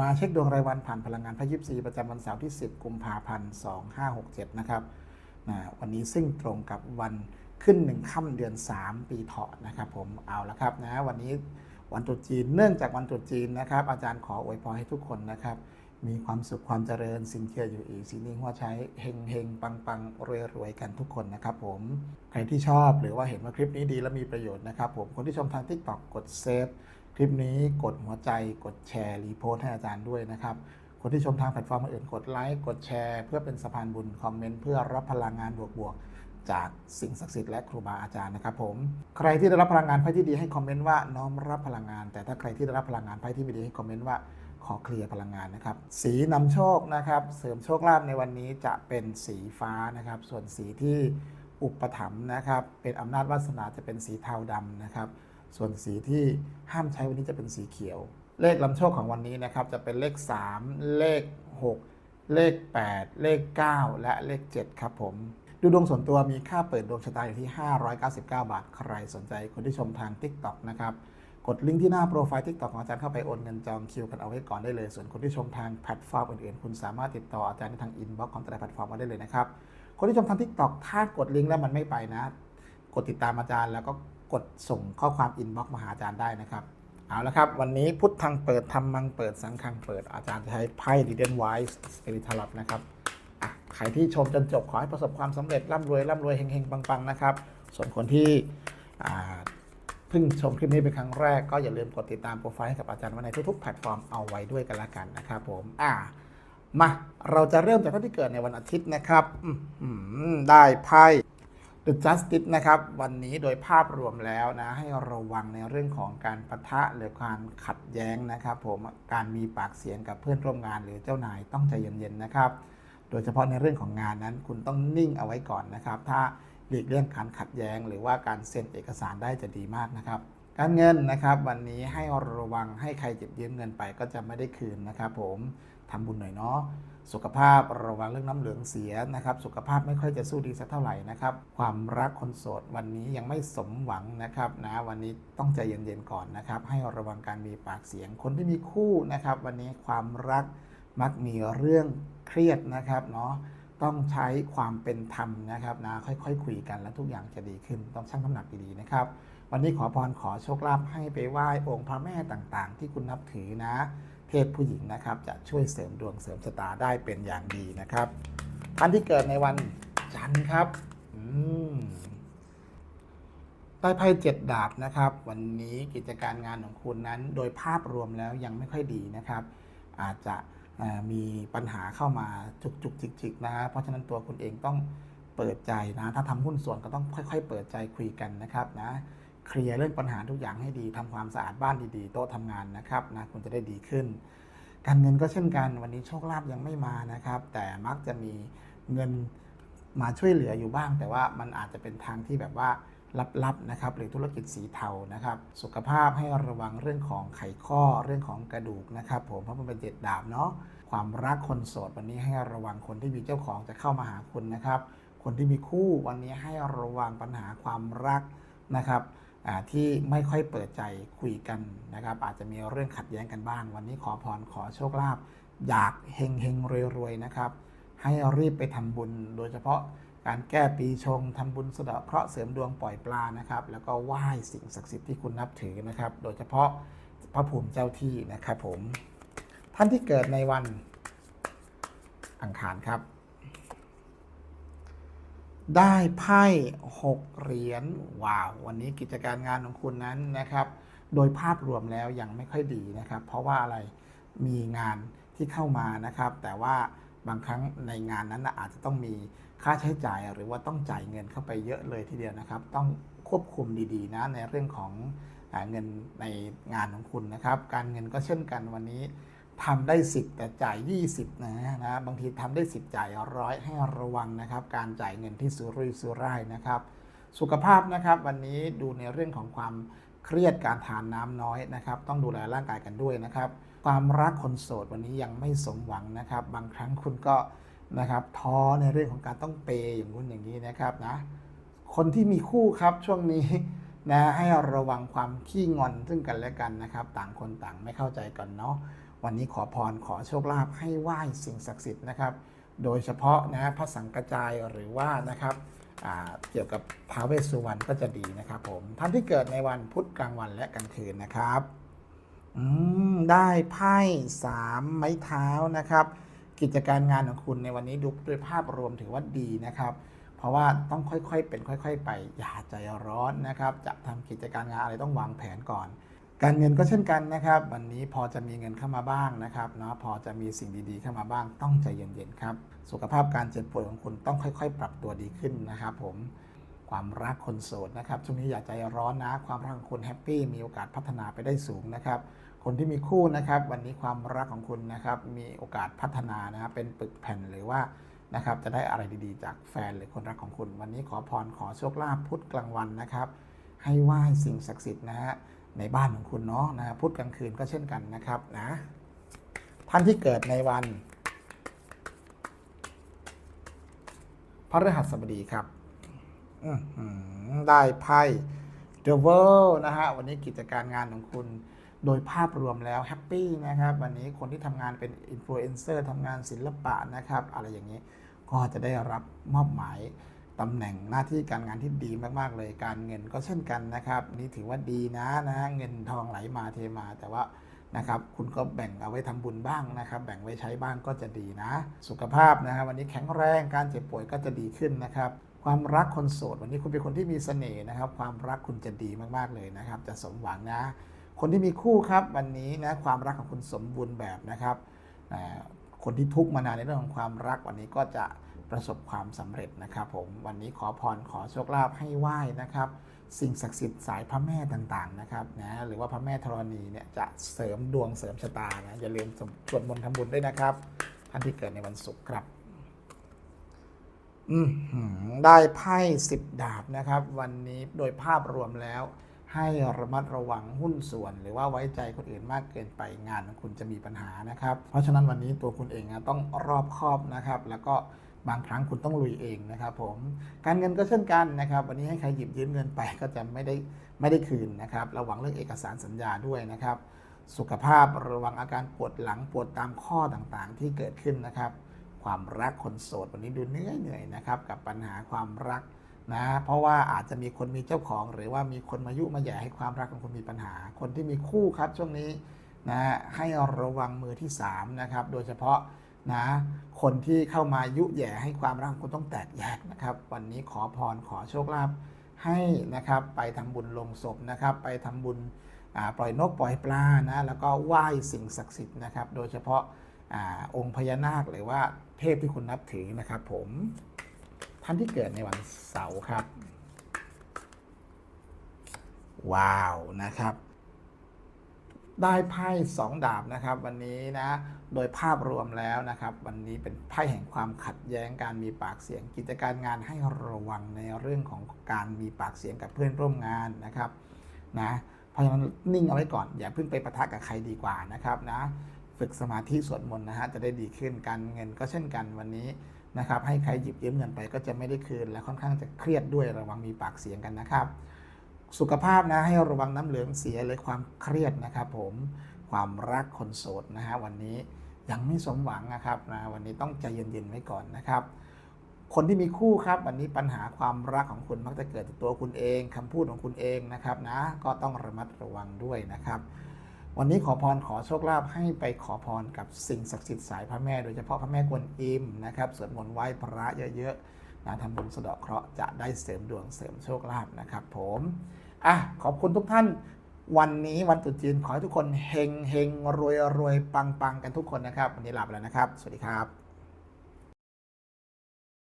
มาเช็คดวงรายวันผ่านพลังงานพระยิบซีประจำวันเสาร์ที่ 10 กุมภาพันธ์2567 นะครับนะวันนี้ซึ่งตรงกับวันขึ้นหนึ่งค่ำเดือน 3 ปีเถาะนะครับผมเอาละครับนะวันนี้วันตรุษจีนเนื่องจากวันตรุษจีนนะครับ อาจารย์ขออวยพรให้ทุกคนนะครับ มีความสุขความเจริญสินเคียอยู่อีกสินนิ่งหัวใช้เฮงเฮงปังปังรวยรวยกันทุกคนนะครับผมใครที่ชอบหรือว่าเห็นว่าคลิปนี้ดีและมีประโยชน์นะครับผมคนที่ชมทาง TikTok กดเซฟ คลิปนี้กดหัวใจกดแชร์รีโพสให้อาจารย์ด้วยนะครับ คนที่ชมทางแพลตฟอร์มอื่นกดไลค์กดแชร์ เพื่อเป็นสะพานบุญคอมเมนต์เพื่อรับพลังงานบวกๆจากสิ่งศักดิ์สิทธิ์และครูบาอาจารย์นะครับผมใครที่ได้รับพลังงานไพ่ที่ดีให้คอมเมนต์ว่าน้อมรับพลังงาน แต่ถ้าใครที่ได้รับพลังงานไพ่ที่ไม่ดีให้คอมเมนต์ว่าขอเคลียร์พลังงานนะครับ สีนำโชคนะครับ เสริมโชคลาภในวันนี้จะเป็นสีฟ้านะครับ ส่วนสีที่อุปถัมภ์นะครับ เป็นอำนาจวาสนาจะเป็นสีเทาดำนะครับ ส่วนสีที่ห้ามใช้วันนี้จะเป็นสีเขียว เลขนำโชคของวันนี้นะครับจะเป็นเลข 3 เลข 6 เลข 8 เลข 9 และเลข 7 ครับผมดูดวงส่วนตัวมีค่าเปิดดวงชะตาอยู่ที่ 599 บาท ใครสนใจคนที่ชมทาง TikTok นะครับ กดลิงก์ที่หน้าโปรไฟล์ TikTok ของอาจารย์เข้าไปโอนเงินจองคิวกันเอาไว้ก่อนได้เลย ส่วนคนที่ชมทางแพลตฟอร์มอื่นๆ คุณสามารถติดต่ออาจารย์ได้ทางอินบ็อกซ์ของแต่ละแพลตฟอร์มมาได้เลยนะครับ คนที่ชมทาง TikTok ถ้ากดลิงก์แล้วมันไม่ไปนะ กดติดตามอาจารย์แล้วก็ กดส่งข้อความอินบ็อกซ์มาหาอาจารย์ได้นะครับ เอาละครับ วันนี้พุทธังเปิดธรรมังเปิดสังฆังเปิดอาจารย์จะใช้ไพ่ดีเดนไวส์สปิริทาร์นะครับใครที่ชมจนจบขอให้ประสบความสำเร็จร่ำรวยร่ำรวยเฮงๆปังๆนะครับ ส่วนคนที่เพิ่งชมคลิปนี้เป็นครั้งแรกก็อย่าลืมกดติดตามโปรไฟล์ให้กับอาจารย์ไว้ในทุกๆแพลตฟอร์มเอาไว้ด้วยกันละกันนะครับผมอ่ามาเราจะเริ่มจากท่านที่เกิดในวันอาทิตย์นะครับได้ไพ่ The Justice นะครับวันนี้โดยภาพรวมแล้วนะให้ระวังในเรื่องของการปะทะหรือการขัดแย้งนะครับผมการมีปากเสียงกับเพื่อนร่วมงานหรือเจ้านายต้องใจเย็นๆนะครับ โดยเฉพาะในเรื่องของงานนั้นคุณต้องนิ่งเอาไว้ก่อนนะครับ ถ้าหลีกเลี่ยงการขัดแย้ง หรือว่าการเซ็นเอกสารได้จะดีมากนะครับ การเงินนะครับวันนี้ให้ระวังให้ใครเจ็บยืมเงินไปก็จะไม่ได้คืนนะครับผม ทำบุญหน่อยเนาะสุขภาพระวังเรื่องน้ำเหลืองเสียนะครับ สุขภาพไม่ค่อยจะสู้ดีสักเท่าไหร่นะครับ ความรักคนโสดวันนี้ยังไม่สมหวังนะครับนะวันนี้ต้องใจเย็นๆก่อนนะครับ ให้ระวังการมีปากเสียงคนที่มีคู่นะครับ วันนี้ความรักมักมีเรื่องเครียดนะครับเนาะต้องใช้ความเป็นธรรมนะครับนะค่อยๆคคุยกันแล้วทุกอย่างจะดีขึ้น ต้องชั่งน้ำหนักดีๆนะครับ วันนี้ขอพรขอโชคลาภให้ไปไหว้องค์พระแม่ต่างๆ ที่คุณนับถือนะ เทพผู้หญิงนะครับ จะช่วยเสริมดวงเสริมชะตาได้เป็นอย่างดีนะครับท่านที่เกิดในวันจันทร์ครับอืมได้ไพ่เจ็ดดาบนะครับ วันนี้กิจการงานของคุณนั้น โดยภาพรวมแล้วยังไม่ค่อยดีนะครับ อาจจะมีปัญหาเข้ามาจุกจุกจิกจิกนะฮะเพราะฉะนั้นตัวคุณเองต้องเปิดใจนะ ถ้าทำหุ้นส่วนก็ต้องค่อย ๆ เปิดใจคุยกันนะครับนะ เคลียร์เรื่องปัญหาทุกอย่างให้ดีทำความสะอาดบ้านดีๆ โต๊ะทำงานนะครับนะคุณจะได้ดีขึ้น การเงินก็เช่นกันวันนี้โชคลาภยังไม่มานะครับ แต่มักจะมีเงินมาช่วยเหลืออยู่บ้าง แต่ว่ามันอาจจะเป็นทางที่แบบว่าลับๆนะครับหรือธุรกิจสีเทานะครับ สุขภาพให้ระวังเรื่องของไขข้อเรื่องของกระดูกนะครับ ผมเพราะมันเป็นเจ็ดดาบเนาะความรักคนโสดวันนี้ให้ระวังคนที่มีเจ้าของจะเข้ามาหาคุณนะครับ คนที่มีคู่วันนี้ให้ระวังปัญหาความรักนะครับ ที่ไม่ค่อยเปิดใจคุยกันนะครับ อาจจะมีเรื่องขัดแย้งกันบ้าง วันนี้ขอพรขอโชคลาภอยากเฮงเฮงรวยรวยๆนะครับ ให้รีบไปทำบุญ โดยเฉพาะการแก้ปีชงทำบุญสะเดาะเคราะห์เสริมดวงปล่อยปลานะครับ แล้วก็ไหว้สิ่งศักดิ์สิทธิ์ที่คุณนับถือนะครับ โดยเฉพาะพระภูมิเจ้าที่นะครับผมท่านที่เกิดในวันอังคารครับ ได้ไพ่หกเหรียญว้าว วันนี้กิจการงานของคุณนั้นนะครับ โดยภาพรวมแล้วยังไม่ค่อยดีนะครับ เพราะว่าอะไรมีงานที่เข้ามานะครับ แต่ว่าบางครั้งในงานนั้นอาจจะต้องมีค่าใช้จ่ายหรือว่าต้องจ่ายเงินเข้าไปเยอะเลยทีเดียวนะครับ ต้องควบคุมดีๆนะในเรื่องของเงินในงานของคุณนะครับ การเงินก็เช่นกันวันนี้ ทำได้ 10 แต่จ่าย 20 นะนะบางทีทำได้ 10 จ่ายร้อยให้ระวังนะครับ การจ่ายเงินที่สุรุ่ยสุร่ายนะครับ สุขภาพนะครับวันนี้ดูในเรื่องของความเครียดการทานน้ำน้อยนะครับ ต้องดูแลร่างกายกันด้วยนะครับ ความรักคนโสดวันนี้ยังไม่สมหวังนะครับ บางครั้งคุณก็นะครับท้อในเรื่องของการต้องเปย์อย่างนู้นอย่างนี้นะครับนะคนที่มีคู่ครับช่วงนี้นะให้ระวังความขี้งอนซึ่งกันและกันนะครับ ต่างคนต่างไม่เข้าใจกันเนาะ วันนี้ขอพรขอโชคลาภให้ไหว้สิ่งศักดิ์สิทธิ์นะครับ โดยเฉพาะนะพระสังกระจายหรือว่านะครับเกี่ยวกับท้าวเวสสุวรรณก็จะดีนะครับผมท่านที่เกิดในวันพุธกลางวันและกลางคืนนะครับอืได้ไพ่สามไม้เท้านะครับ กิจการงานของคุณในวันนี้ดูด้วยภาพรวมถือว่าดีนะครับ เพราะว่าต้องค่อยๆเป็นค่อย ๆ ไปอย่าใจร้อนนะครับ จะทำกิจการงานอะไรต้องวางแผนก่อน การเงินก็เช่นกันนะครับ วันนี้พอจะมีเงินเข้ามาบ้างนะครับเนาะพอจะมีสิ่งดีๆเข้ามาบ้างต้องใจเย็นๆครับ สุขภาพการเจ็บป่วยของคุณต้องค่อย ๆ ปรับตัวดีขึ้นนะครับ ผมความรักคนโสดนะครับช่วงนี้อย่าใจร้อนนะ ความรักของคุณแฮปปี้มีโอกาสพัฒนาไปได้สูงนะครับ คนที่มีคู่นะครับ วันนี้ความรักของคุณนะครับ มีโอกาสพัฒนานะครับเป็นปึกแผ่นหรือว่านะครับจะได้อะไรดีๆ จากแฟนหรือคนรักของคุณ วันนี้ขอพรขอโชคลาภพุธกลางวันนะครับ ให้ไหว้สิ่งศักดิ์สิทธิ์นะฮะ ในบ้านของคุณเนาะนะพุธกลางคืนก็เช่นกันนะครับนะท่านที่เกิดในวันพระฤหัสบดีครับได้ไพ่ The World นะฮะวันนี้กิจการงานของคุณโดยภาพรวมแล้วแฮปปี้นะครับ วันนี้คนที่ทำงานเป็นอินฟลูเอนเซอร์ทำงานศิลปะนะครับ อะไรอย่างนี้ก็จะได้รับมอบหมาย ตำแหน่งหน้าที่การงานที่ดีมากๆเลย การเงินก็เช่นกันนะครับ นี่ถือว่าดีนะนะเงินทองไหลมาเทมาแต่ว่านะครับคุณก็แบ่งเอาไว้ทำบุญบ้างนะครับ แบ่งไว้ใช้บ้างก็จะดีนะ สุขภาพนะครับ วันนี้แข็งแรงการเจ็บป่วยก็จะดีขึ้นนะครับ ความรักคนโสด วันนี้คุณเป็นคนที่มีเสน่ห์นะครับ ความรักคุณจะดีมากๆเลยนะครับ จะสมหวังนะ คนที่มีคู่ครับวันนี้นะความรักของคุณสมบูรณ์แบบนะครับคนที่ทุกข์มานานในเรื่องของความรักวันนี้ก็จะ ประสบความสำเร็จนะครับผมวันนี้ขอพรขอโชคลาภให้ไหว้นะครับ สิ่งศักดิ์สิทธิ์สายพระแม่ต่างๆนะครับนะหรือว่าพระแม่ธรณีเนี่ยจะเสริมดวงเสริมชะตานะอย่าลืมสวดมนต์ทำบุญด้วยนะครับ ท่านที่เกิดในวันศุกร์ครับได้ไพ่สิบดาบนะครับ วันนี้โดยภาพรวมแล้ว ให้ระมัดระวังหุ้นส่วน หรือว่าไว้ใจคนอื่นมากเกินไปงานของคุณจะมีปัญหานะครับ เพราะฉะนั้นวันนี้ตัวคุณเองนะต้องรอบคอบนะครับ แล้วก็ บางครั้งคุณต้องลุยเองนะครับผมการเงินก็เช่นกันนะครับ วันนี้ให้ใครหยิบยืมเงินไปก็จะไม่ได้ไม่ได้คืนนะครับระวังเรื่องเอกสารสัญญาด้วยนะครับ สุขภาพระวังอาการปวดหลังปวดตามข้อต่างๆ ที่เกิดขึ้นนะครับ ความรักคนโสดวันนี้ดูเหนื่อยเหนื่อยๆนะครับกับปัญหาความรักนะเพราะว่าอาจจะมีคนมีเจ้าของ หรือว่ามีคนมายุมาแย่ให้ความรักของคุณมีปัญหา คนที่มีคู่ครับช่วงนี้นะให้ระวังมือที่สามนะครับโดยเฉพาะ นะคนที่เข้ามายุแย่ให้ความรักของคุณต้องแตกแยกนะครับ วันนี้ขอพรขอโชคลาภให้นะครับไปทำบุญลงศพนะครับ ไปทำบุญปล่อยนกปล่อยปลานะแล้วก็ไหว้สิ่งศักดิ์สิทธิ์นะครับ โดยเฉพาะอาองค์พญานาคหรือว่าเทพที่คุณนับถือนะครับ ผมท่านที่เกิดในวันเสาร์ครับ ว้าวนะครับ ได้ไพ่สองดาบนะครับ วันนี้นะโดยภาพรวมแล้วนะครับ วันนี้เป็นไพ่แห่งความขัดแย้งการมีปากเสียง กิจการงานให้ระวังในเรื่องของการมีปากเสียงกับเพื่อนร่วมงานนะครับนะเพราะฉะนั้นนิ่งเอาไว้ก่อนอย่าเพิ่งไปปะทะกับใครดีกว่านะครับนะฝึกสมาธิสวดมนต์นะฮะจะได้ดีขึ้นการเงินก็เช่นกันวันนี้นะครับให้ใครหยิบยืมเงินไปก็จะไม่ได้คืน และค่อนข้างจะเครียดด้วยระวังมีปากเสียงกันนะครับ สุขภาพนะให้ระวังน้ำเหลืองเสียเลยความเครียดนะครับผมความรักคนโสดนะฮะวันนี้ยังไม่สมหวังนะครับนะวันนี้ต้องใจเย็นๆไว้ก่อนนะครับ คนที่มีคู่ครับ วันนี้ปัญหาความรักของคุณมักจะเกิดจากตัวคุณเองคำพูดของคุณเองนะครับนะก็ต้องระมัดระวังด้วยนะครับ วันนี้ขอพรขอโชคลาภให้ไปขอพรกับสิ่งศักดิ์สิทธิ์สายพระแม่ โดยเฉพาะพระแม่กวนอิมนะครับสวดมนต์ไหว้พระเยอะๆ นะทำบุญสะเดาะเคราะห์จะได้เสริมดวงเสริมโชคลาภนะครับ ผมอะขอบคุณทุกท่านวันนี้วันตรุษจีนขอให้ทุกคนเฮงเฮงรวยรวยปังปังกันทุกคนนะครับ วันนี้ลาไปแล้วนะครับ สวัสดีครับ